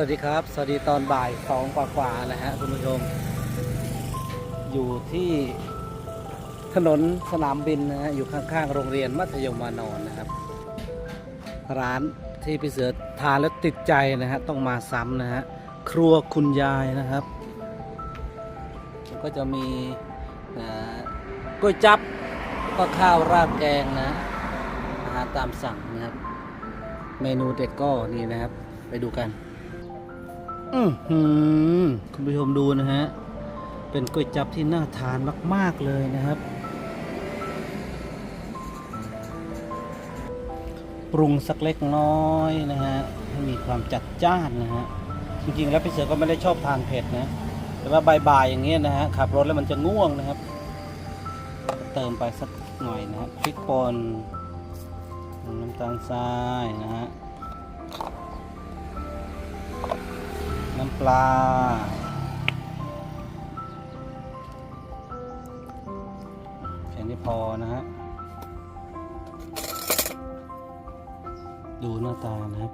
วัสดีครับ สวัสดีตอนบ่ายสองกว่าๆนะฮะคุณผู้ชม อยู่ที่ถนนสนามบินนะฮะอยู่ข้างๆ โรงเรียนมัธยมวานอนนะครับ ร้านที่พี่เสือทานแล้วติดใจนะฮะต้องมาซ้ำนะฮะครัวคุณยายนะครับ ก็จะมีก๋วยจับก็ข้าวราดแกงนะอาหารตามสั่งนะครับ เมนูเด็ดก็นี่นะครับ ไปดูกัน อือหือคุณผู้ชมดูนะฮะ เป็นก๋วยจับที่น่าทานมาก ๆ เลยนะครับ ปรุงสักเล็กน้อยนะฮะ ให้มีความจัดจ้านนะฮะ จริง ๆ แล้วพี่เสือก็ไม่ได้ชอบทานเผ็ดนะ แต่ว่าบ่ายๆอย่างเงี้ยนะฮะ ขับรถแล้วมันจะง่วงนะครับ เติมไปสักหน่อยนะฮะพริกป่นน้ำตาลทรายนะฮะ ปลา แค่นี้พอนะฮะ ดูหน้าตานะครับ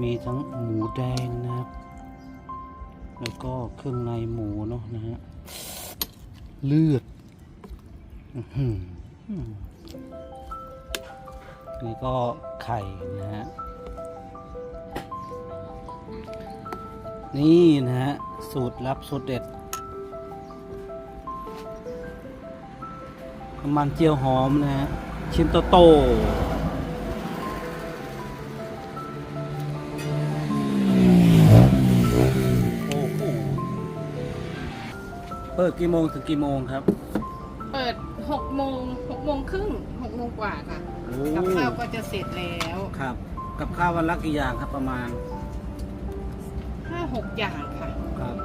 มีทั้งหมูแดงนะครับ แล้วก็เครื่องในหมูเนาะนะฮะ เลือดนี่ก็ไข่นะฮะ นี่นะฮะ สูตรลับสูตรเด็ดน้ำมันเจียวหอมนะฮะ ชิ้นโตโตๆโอ้โหเปิดกี่โมงถึงกี่โมงครับ เปิด6โมง6โมงครึ่ง6โมงกว่าค่ะ โอ้กับข้าวก็จะเสร็จแล้ว ครับ กับข้าววันละกี่อย่างครับประมาณ 5 6อย่างค่ะครับ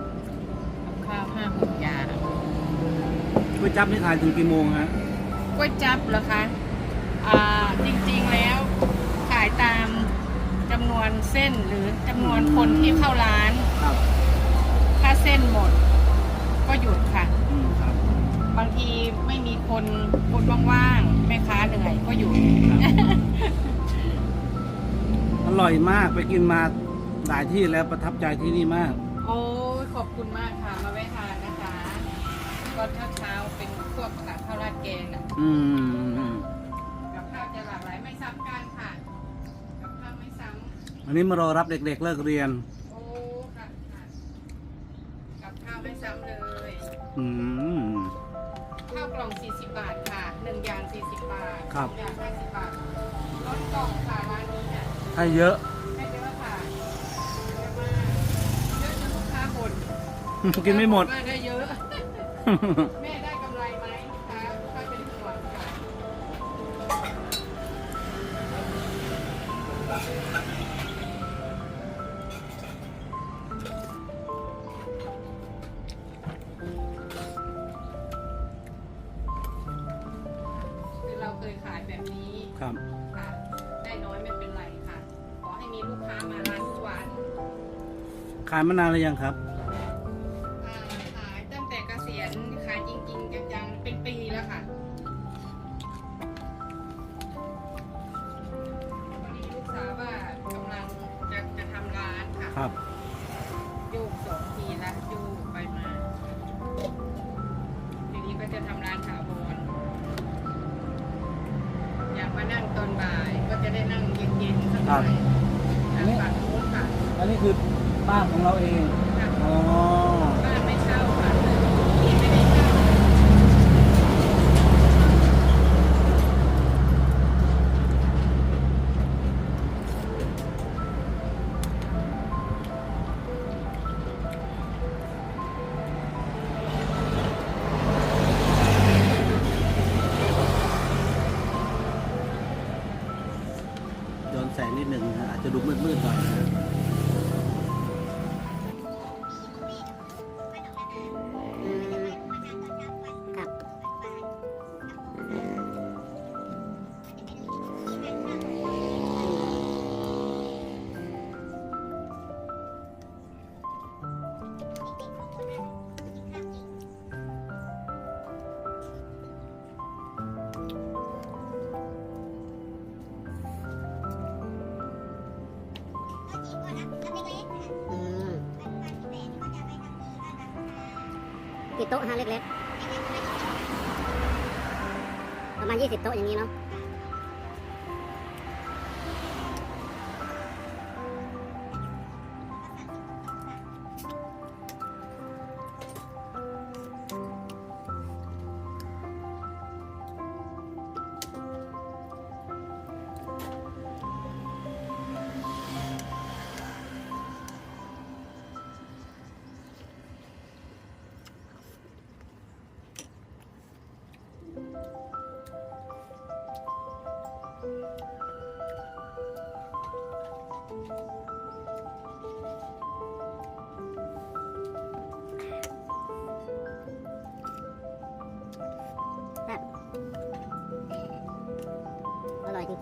กับข้าว5 6อย่างก๋วยจั๊บนี่ขายถึงกี่โมงฮะก๋วยจั๊บเหรอคะอ่าจริงๆแล้วขายตามจำนวนเส้นหรือจำนวนคนที่เข้าร้าน ครับถ้าเส้นหมด ก็หยุดค่ะ อืมครับ บางทีไม่มีคนคนว่างๆแม่ค้าเหนื่อยก็หยุด อร่อยมากไปกินมา หลายที่แล้วประทับใจที่นี่มาก โอ้ยขอบคุณมากค่ะ มาแวะทานนะคะตอนเช้าๆเป็นพวกกับข้าวราดแกงน่ะอืมกับข้าวจะหลากหลายไม่ซ้ำกันค่ะ กับข้าวไม่ซ้วันนี้มารอรับเด็กๆเลิกเรียนำโอ้ค่ะค่ะกับข้าวไม่ซ้ำเลย อืม ข้าวกล่อง 40 บาทค่ะหนึ่งอย่าง 40 บาทครับ สองอย่าง50บาทลดกล่องค่ะร้านนี้เนี่ยให้เยอะ กินไม่หมดว่าได้เยอะ แม่ได้กำไรไหมลูกค้าค่อยเป็นห่วงค่ะคือเราเคยขายแบบนี้ครับ ค่ะ ได้น้อยไม่เป็นไรค่ะ ขอให้มีลูกค้ามาร้านทุกวัน ขายมานานหรือยังครับ ค่ะครับโยกสองทีละโยกไปมา ทีนี้ก็จะทำร้านถาวรอยากมานั่งตอนบ่ายก็จะได้นั่งเย็นๆสักหน่อยทางฝั่งนู้นค่ะ อันนี้คือบ้านของเราเองค่ะอ๋อ แสงนิดหนึ่งอาจจะดูมืดๆหน่อย โต๊ะฮะเล็กๆ ประมาณ 20 โต๊ะอย่างนี้เนาะ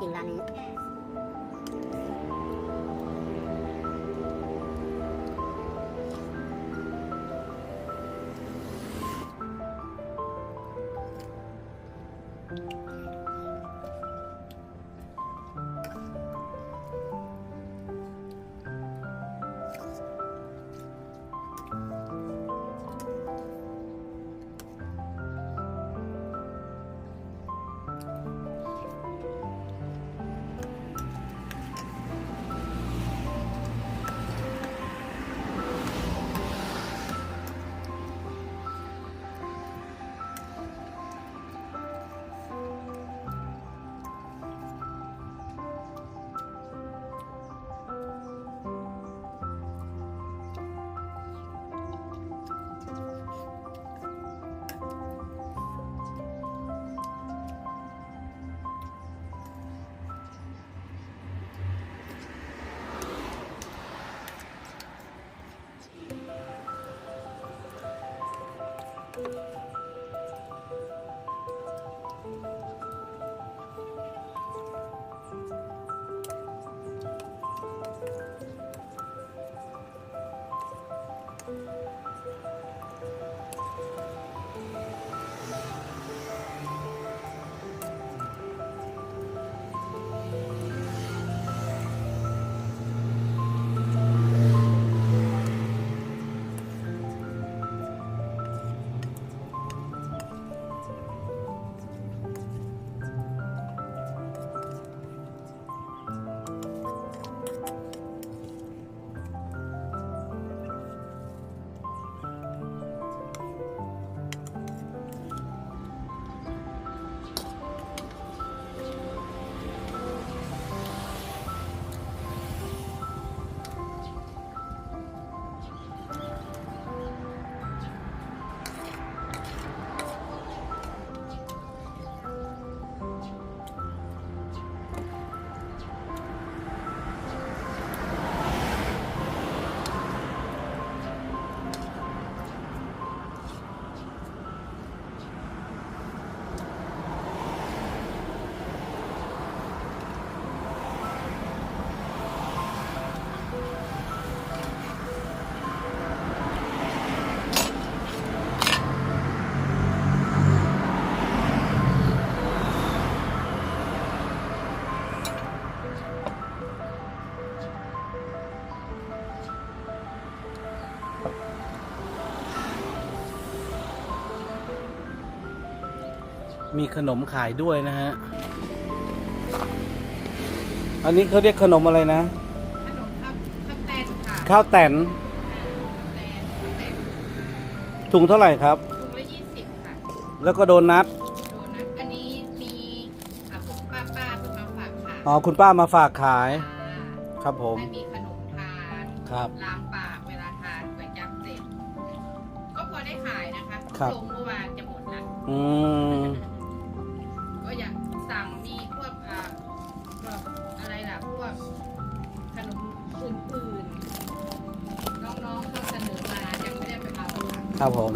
จริงๆร้านนี้ มีขนมขายด้วยนะฮะ อันนี้เขาเรียกขนมอะไรนะ ขนมข้าวข้าวแตนค่ะข้าวแตนข้าวแตนข้าวแตนถุงเท่าไหร่ครับ ถุงละยี่สิบค่ะแล้วก็โดนัทโดนัทอันนี้มีอะคุณป้าป้าเพิ่งมาฝากค่ะอ๋อคุณป้ามาฝากขายครับผมให้มีขนมทานครับล้างปากเวลาทานก๋วยจั๊บเสร็จก็พอได้ขายนะคะครับลงเมื่อวานจะหมดละ อืม ค่ะครับผม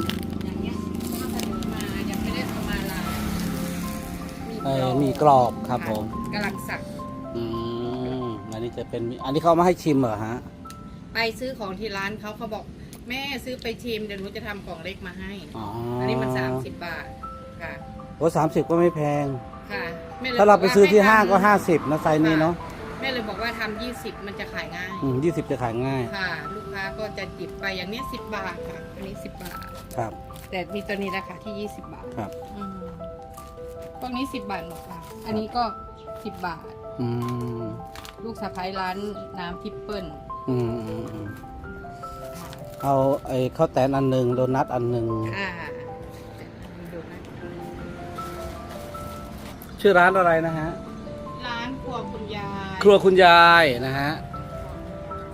อย่างเงี้ยเขาเสนอมายังไม่ได้เอามาลาเออมีกรอบครับผมกำลังสั่งอืมอันนี้จะเป็นอันนี้เขาเอามาให้ชิมเหรอฮะไปซื้อของที่ร้านเขาเขาบอกแม่ซื้อไปชิมเดี๋ยวหนูจะทำกล่องเล็กมาให้อ๋ออัอันนี้มันสามสิบบาทค่ะโอ้สามสิบก็ไม่แพง ค่ะแม่ลยถ้าเราไปซื้อที่บกว่ห้างก็ให้ทำห้าสิบนะไซส์นี้เนาะแม่เลยบอกว่าทำยี่สิบมันจะขายง่ายอืมยี่สิบจะขายง่าย ค่ะ ลูก ค้าก็จะจิบไปอย่างเนี้ยสิบบาทค่ะ อันนี้สิบบาท ครับ แต่มีตัวนี้ราคาที่20บาทครับ อืมพวกนี้10บาทหมดค่ะ อันนี้ก็10บาท อืมลูกสะพ้ายร้านน้ำทิปเปิลอืมอืมอืมเอาไอ้ข้าวแตนอันหนึ่งโดนัทอันหนึ่งอ่าดูนะชื่อร้านอะไรนะฮะ ร้านครัวคุณยาย ครัวคุณยายนะฮะ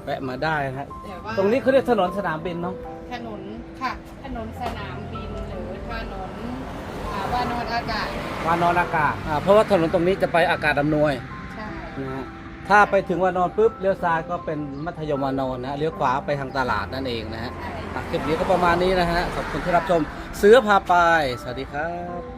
แวะมาได้นะฮะแต่ ว่าตรงนี้เขาเรียกถนนสนามบินเนาะถนนค่ะ ถนนสนามบินหรือถนนอ่าวานอนอากาศวานอนอากาศอ่าเพราะว่าถนนตรงนี้จะไปอากาศอำนวยใช่นะฮะถ้าไปถึงวานอนปุ๊บเลี้ยวซ้ายก็เป็นมัธยมวานอนนะฮะเลี้ยวขวาไปทางตลาดนั่นเองนะฮะใช่อะคลิปนี้ก็ประมาณนี้นะฮะขอบคุณที่รับชมเสือพาไปสวัสดีครับ